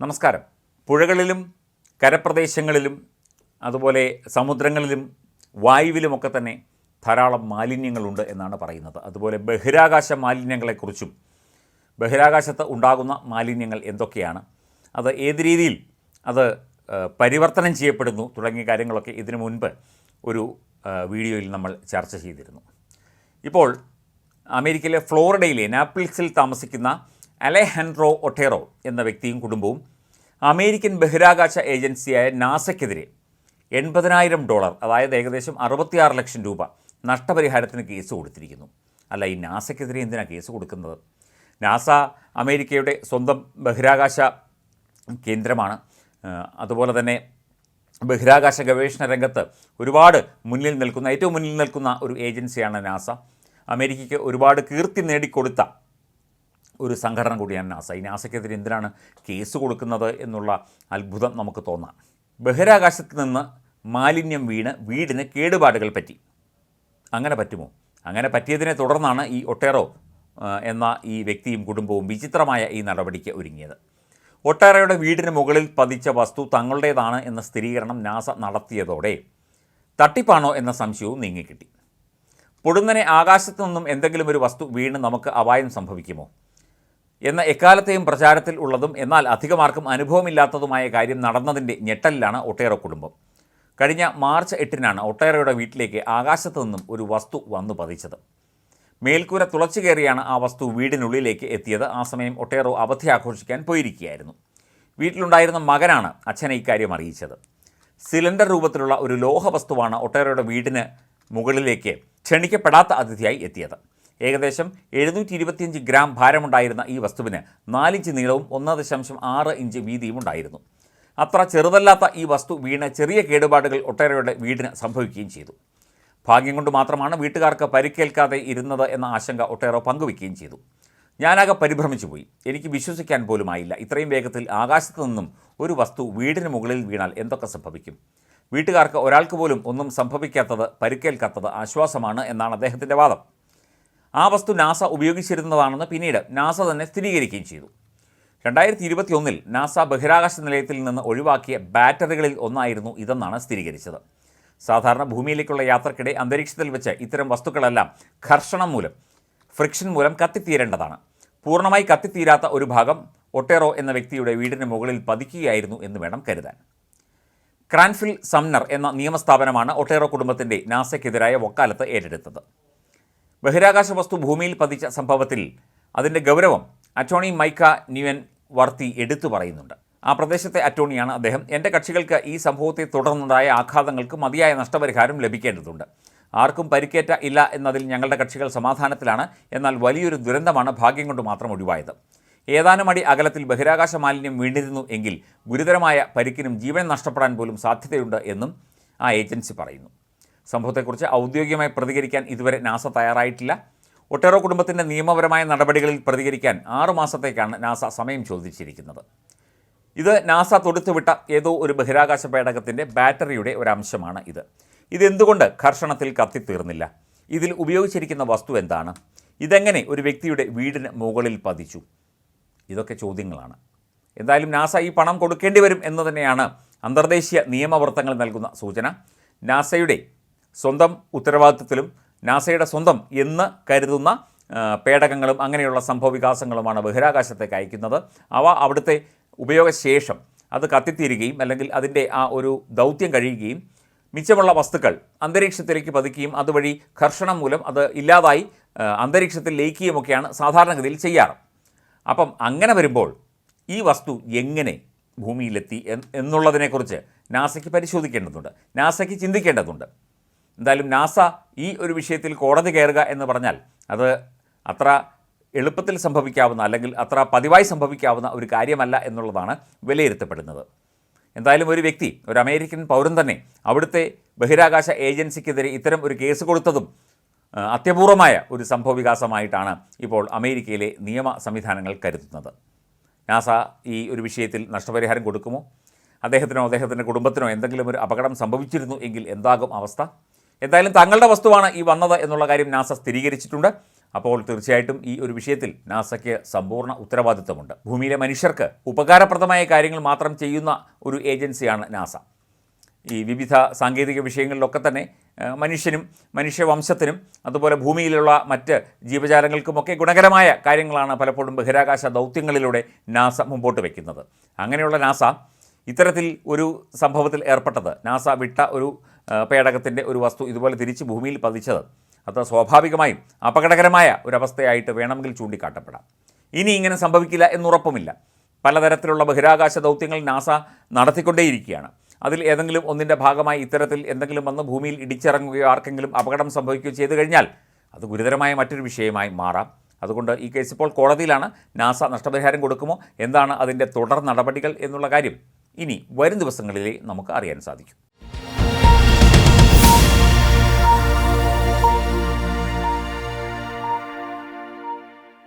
നമസ്കാരം. പുഴകളിലും കരപ്രദേശങ്ങളിലും അതുപോലെ സമുദ്രങ്ങളിലും വായുവിലുമൊക്കെ തന്നെ ധാരാളം മാലിന്യങ്ങളുണ്ട് എന്നാണ് പറയുന്നത്. അതുപോലെ ബഹിരാകാശ മാലിന്യങ്ങളെക്കുറിച്ചും ബഹിരാകാശത്ത് ഉണ്ടാകുന്ന മാലിന്യങ്ങൾ എന്തൊക്കെയാണ് അത് ഏത് രീതിയിൽ അത് പരിവർത്തനം ചെയ്യപ്പെടുന്നു തുടങ്ങിയ കാര്യങ്ങളൊക്കെ ഇതിനു മുൻപ് ഒരു വീഡിയോയിൽ നമ്മൾ ചർച്ച ചെയ്തിരുന്നു. ഇപ്പോൾ അമേരിക്കയിലെ ഫ്ലോറിഡയിലെ നാപ്പിൾസിൽ താമസിക്കുന്ന അലെഹൻഡ്രോ ഒട്ടേറോ എന്ന വ്യക്തിയും കുടുംബവും അമേരിക്കൻ ബഹിരാകാശ ഏജൻസിയായ നാസയ്ക്കെതിരെ എൺപതിനായിരം ഡോളർ അതായത് ഏകദേശം അറുപത്തിയാറ് ലക്ഷം രൂപ നഷ്ടപരിഹാരത്തിന് കേസ് കൊടുത്തിരിക്കുന്നു. അല്ല ഈ നാസയ്ക്കെതിരെ എന്തിനാണ് കേസ് കൊടുക്കുന്നത്? നാസ അമേരിക്കയുടെ സ്വന്തം ബഹിരാകാശ കേന്ദ്രമാണ്. അതുപോലെ തന്നെ ബഹിരാകാശ ഗവേഷണ രംഗത്ത് ഒരുപാട് മുന്നിൽ നിൽക്കുന്ന ഏറ്റവും മുന്നിൽ നിൽക്കുന്ന ഒരു ഏജൻസിയാണ് നാസ. അമേരിക്കയ്ക്ക് ഒരുപാട് കീർത്തി നേടിക്കൊടുത്ത ഒരു സംഘടന കൂടിയാണ് നാസ. ഈ നാസയ്ക്കെതിരെ എന്തിനാണ് കേസ് കൊടുക്കുന്നത് എന്നുള്ള അത്ഭുതം നമുക്ക് തോന്നാം. ബഹിരാകാശത്ത് നിന്ന് മാലിന്യം വീണ് വീടിന് കേടുപാടുകൾ പറ്റി. അങ്ങനെ പറ്റുമോ? അങ്ങനെ പറ്റിയതിനെ തുടർന്നാണ് ഈ ഒട്ടേറോ എന്ന ഈ വ്യക്തിയും കുടുംബവും വിചിത്രമായ ഈ നടപടിക്ക് ഒരുങ്ങിയത്. ഒട്ടേറയുടെ വീടിന് മുകളിൽ പതിച്ച വസ്തു തങ്ങളുടേതാണ് എന്ന സ്ഥിരീകരണം നാസ നടത്തിയതോടെ തട്ടിപ്പാണോ എന്ന സംശയവും നീങ്ങിക്കിട്ടി. പൊടുന്നനെ ആകാശത്തു നിന്നും എന്തെങ്കിലും ഒരു വസ്തു വീണ് നമുക്ക് അപായം സംഭവിക്കുമോ? എന്ന എക്കാലത്തെയും പ്രചാരത്തിൽ ഉള്ളതും എന്നാൽ അധികമാർക്കും അനുഭവമില്ലാത്തതുമായ കാര്യം നടന്നതിന്റെ ഞെട്ടലിലാണ് ഒട്ടേറെ കുടുംബം. കഴിഞ്ഞ മാർച്ച് എട്ടിനാണ് ഒട്ടേറയുടെ വീട്ടിലേക്ക് ആകാശത്തു നിന്നും ഒരു വസ്തു വന്നു പതിച്ചത്. മേൽക്കൂര തുളച്ചു കയറിയാണ് ആ വസ്തു വീടിനുള്ളിലേക്ക് എത്തിയത്. ആ സമയം ഒട്ടേറോ അവധി ആഘോഷിക്കാൻ പോയിരിക്കുകയായിരുന്നു. വീട്ടിലുണ്ടായിരുന്ന മകനാണ് അച്ഛനെ ഇക്കാര്യം അറിയിച്ചത്. സിലിണ്ടർ രൂപത്തിലുള്ള ഒരു ലോഹ വസ്തുവാണ് ഒട്ടേറയുടെ വീടിന് മുകളിലേക്ക് ക്ഷണിക്കപ്പെടാത്ത അതിഥിയായി എത്തിയത്. ഏകദേശം എഴുന്നൂറ്റി ഇരുപത്തിയഞ്ച് ഗ്രാം ഭാരമുണ്ടായിരുന്ന ഈ വസ്തുവിന് നാലിഞ്ച് നീളവും ഒന്ന് ദശാംശം ആറ് ഇഞ്ച് വീതിയും ഉണ്ടായിരുന്നു. അത്ര ചെറുതല്ലാത്ത ഈ വസ്തു വീണ് ചെറിയ കേടുപാടുകൾ ഒട്ടേറെയുടെ വീടിന് സംഭവിക്കുകയും ചെയ്തു. ഭാഗ്യം കൊണ്ട് മാത്രമാണ് വീട്ടുകാർക്ക് പരിക്കേൽക്കാതെ ഇരുന്നത് എന്ന ആശങ്ക ഒട്ടേറെ പങ്കുവയ്ക്കുകയും ചെയ്തു. ഞാനാകെ പരിഭ്രമിച്ചു പോയി. എനിക്ക് വിശ്വസിക്കാൻ പോലുമായില്ല. ഇത്രയും വേഗത്തിൽ ആകാശത്തു നിന്നും ഒരു വസ്തു വീടിന് മുകളിൽ വീണാൽ എന്തൊക്കെ സംഭവിക്കും? വീട്ടുകാർക്ക് ഒരാൾക്ക് പോലും ഒന്നും സംഭവിക്കാത്തത് പരിക്കേൽക്കാത്തത് ആശ്വാസമാണ് എന്നാണ് അദ്ദേഹത്തിന്റെ വാദം. ആ വസ്തു നാസ ഉപയോഗിച്ചിരുന്നതാണെന്ന് പിന്നീട് നാസ തന്നെ സ്ഥിരീകരിക്കുകയും ചെയ്തു. രണ്ടായിരത്തി ഇരുപത്തി ഒന്നിൽ നാസ ബഹിരാകാശ നിലയത്തിൽ നിന്ന് ഒഴിവാക്കിയ ബാറ്ററികളിൽ ഒന്നായിരുന്നു ഇതെന്നാണ് സ്ഥിരീകരിച്ചത്. സാധാരണ ഭൂമിയിലേക്കുള്ള യാത്രക്കിടെ അന്തരീക്ഷത്തിൽ വെച്ച് ഇത്തരം വസ്തുക്കളെല്ലാം ഘർഷണം മൂലം ഫ്രിക്ഷൻ മൂലം കത്തിത്തീരേണ്ടതാണ്. പൂർണമായി കത്തിത്തീരാത്ത ഒരു ഭാഗം ഒട്ടേറോ എന്ന വ്യക്തിയുടെ വീടിന് മുകളിൽ പതിക്കുകയായിരുന്നു എന്ന് വേണം കരുതാൻ. ക്രാൻഫിൽ സംനർ എന്ന നിയമസ്ഥാപനമാണ് ഒട്ടേറോ കുടുംബത്തിന്റെ നാസയ്ക്കെതിരായ വക്കാലത്ത് ഏറ്റെടുത്തത്. ബഹിരാകാശ വസ്തു ഭൂമിയിൽ പതിച്ച സംഭവത്തിൽ അതിന്റെ ഗൗരവം അറ്റോണി മൈക്ക ന്യൂവൻ വർത്തി എടുത്തു പറയുന്നുണ്ട്. ആ പ്രദേശത്തെ അറ്റോണിയാണ് അദ്ദേഹം. എന്റെ കക്ഷികൾക്ക് ഈ സംഭവത്തെ തുടർന്നുണ്ടായ ആഘാതങ്ങൾക്ക് മതിയായ നഷ്ടപരിഹാരം ലഭിക്കേണ്ടതുണ്ട്. ആർക്കും പരിക്കേറ്റ ഇല്ല എന്നതിൽ ഞങ്ങളുടെ കക്ഷികൾ സമാധാനത്തിലാണ്. എന്നാൽ വലിയൊരു ദുരന്തമാണ് ഭാഗ്യം കൊണ്ട് മാത്രം ഒഴിവായത്. ഏതാനും അടി അകലത്തിൽ ബഹിരാകാശ മാലിന്യം വീണിരുന്നു എങ്കിൽ ഗുരുതരമായ പരിക്കിനും ജീവൻ നഷ്ടപ്പെടാൻ പോലും സാധ്യതയുണ്ട് എന്നും ആ ഏജൻസി പറയുന്നു. സംഭവത്തെക്കുറിച്ച് ഔദ്യോഗികമായി പ്രതികരിക്കാൻ ഇതുവരെ നാസ തയ്യാറായിട്ടില്ല. ഒട്ടേറെ കുടുംബത്തിന്റെ നിയമപരമായ നടപടികളിൽ പ്രതികരിക്കാൻ ആറു മാസത്തേക്കാണ് നാസ സമയം ചോദിച്ചിരിക്കുന്നത്. ഇത് നാസ തൊടുത്തുവിട്ട ഏതോ ഒരു ബഹിരാകാശ പേടകത്തിന്റെ ബാറ്ററിയുടെ ഒരു അംശമാണ് ഇത്. ഇതെന്തുകൊണ്ട് ഘർഷണത്തിൽ കത്തിത്തീർന്നില്ല? ഇതിൽ ഉപയോഗിച്ചിരിക്കുന്ന വസ്തു എന്താണ്? ഇതെങ്ങനെ ഒരു വ്യക്തിയുടെ വീടിന് മുകളിൽ പതിച്ചു? ഇതൊക്കെ ചോദ്യങ്ങളാണ്. എന്തായാലും നാസ ഈ പണം കൊടുക്കേണ്ടി വരും എന്ന് തന്നെയാണ് അന്തർദേശീയ നിയമവൃത്തങ്ങൾ നൽകുന്ന സൂചന. നാസയുടെ സ്വന്തം ഉത്തരവാദിത്വത്തിലും നാസയുടെ സ്വന്തം എന്ന് കരുതുന്ന പേടകങ്ങളും അങ്ങനെയുള്ള സംഭവ വികാസങ്ങളുമാണ് ബഹിരാകാശത്തേക്ക് അയക്കുന്നത്. അവ അവിടുത്തെ ഉപയോഗശേഷം അത് കത്തിത്തീരുകയും അല്ലെങ്കിൽ അതിന്റെ ആ ഒരു ദൗത്യം കഴിയുകയും മിച്ചമുള്ള വസ്തുക്കൾ അന്തരീക്ഷത്തിലേക്ക് പതിക്കുകയും അതുവഴി ഘർഷണം മൂലം അത് ഇല്ലാതായി അന്തരീക്ഷത്തിൽ ലയിക്കുകയുമൊക്കെയാണ് സാധാരണഗതിയിൽ ചെയ്യാറ്. അപ്പം അങ്ങനെ വരുമ്പോൾ ഈ വസ്തു എങ്ങനെ ഭൂമിയിലെത്തി എന്ന് എന്നുള്ളതിനെക്കുറിച്ച് നാസയ്ക്ക് പരിശോധിക്കേണ്ടതുണ്ട്. നാസയ്ക്ക് ചിന്തിക്കേണ്ടതുണ്ട്. എന്തായാലും നാസ ഈ ഒരു വിഷയത്തിൽ കോടതി കയറുക എന്ന് പറഞ്ഞാൽ അത് അത്ര എളുപ്പത്തിൽ സംഭവിക്കാവുന്ന അല്ലെങ്കിൽ അത്ര പതിവായി സംഭവിക്കാവുന്ന ഒരു കാര്യമല്ല എന്നുള്ളതാണ് വിലയിരുത്തപ്പെടുന്നത്. എന്തായാലും ഒരു വ്യക്തി ഒരു അമേരിക്കൻ പൗരൻ തന്നെ അവിടുത്തെ ബഹിരാകാശ ഏജൻസിക്കെതിരെ ഇത്തരം ഒരു കേസ് കൊടുത്തതും അത്യപൂർവമായ ഒരു സംഭവവികാസമായിട്ടാണ് ഇപ്പോൾ അമേരിക്കയിലെ നിയമ സംവിധാനങ്ങൾ കരുതുന്നത്. നാസ ഈ ഒരു വിഷയത്തിൽ നഷ്ടപരിഹാരം കൊടുക്കുമോ? അദ്ദേഹത്തിനോ അദ്ദേഹത്തിന്റെ കുടുംബത്തിനോ എന്തെങ്കിലും ഒരു അപകടം സംഭവിച്ചിരുന്നു എങ്കിൽ എന്താകും അവസ്ഥ? എന്തായാലും തങ്ങളുടെ വസ്തുവാണ് ഈ വന്നത് എന്നുള്ള കാര്യം നാസ സ്ഥിരീകരിച്ചിട്ടുണ്ട്. അപ്പോൾ തീർച്ചയായിട്ടും ഈ ഒരു വിഷയത്തിൽ നാസയ്ക്ക് സമ്പൂർണ ഉത്തരവാദിത്തമുണ്ട് ഭൂമിയിലെ മനുഷ്യർക്ക് ഉപകാരപ്രദമായ കാര്യങ്ങൾ മാത്രം ചെയ്യുന്ന ഒരു ഏജൻസിയാണ് നാസ. ഈ വിവിധ സാങ്കേതിക വിഷയങ്ങളിലൊക്കെ തന്നെ മനുഷ്യനും മനുഷ്യവംശത്തിനും അതുപോലെ ഭൂമിയിലുള്ള മറ്റ് ജീവജാലങ്ങൾക്കുമൊക്കെ ഗുണകരമായ കാര്യങ്ങളാണ് പലപ്പോഴും ബഹിരാകാശ ദൗത്യങ്ങളിലൂടെ നാസ മുമ്പോട്ട് വയ്ക്കുന്നത് അങ്ങനെയുള്ള നാസ ഇത്തരത്തിൽ ഒരു സംഭവത്തിൽ ഏർപ്പെട്ടത്. നാസ വിട്ട ഒരു പേടകത്തിന്റെ ഒരു വസ്തു ഇതുപോലെ തിരിച്ച് ഭൂമിയിൽ പതിച്ചത്. അത് സ്വാഭാവികമായും അപകടകരമായ ഒരവസ്ഥയായിട്ട് വേണമെങ്കിൽ ചൂണ്ടിക്കാട്ടപ്പെടാം. ഇനി ഇങ്ങനെ സംഭവിക്കില്ല എന്നുറപ്പുമില്ല. പലതരത്തിലുള്ള ബഹിരാകാശ ദൗത്യങ്ങൾ നാസ നടത്തിക്കൊണ്ടേയിരിക്കുകയാണ്. അതിൽ ഏതെങ്കിലും ഒന്നിന്റെ ഭാഗമായി ഇത്തരത്തിൽ എന്തെങ്കിലും വന്ന് ഭൂമിയിൽ ഇടിച്ചിറങ്ങുകയോ ആർക്കെങ്കിലും അപകടം സംഭവിക്കുകയോ ചെയ്തു കഴിഞ്ഞാൽ അത് ഗുരുതരമായ മറ്റൊരു വിഷയമായി മാറാം. അതുകൊണ്ട് ഈ കേസ് ഇപ്പോൾ കോടതിയിലാണ്. നാസ നഷ്ടപരിഹാരം കൊടുക്കുമോ? എന്താണ് അതിന്റെ തുടർ നടപടികൾ എന്നുള്ള കാര്യം ഇനി വരും ദിവസങ്ങളിലേ നമുക്ക് അറിയാൻ സാധിക്കും.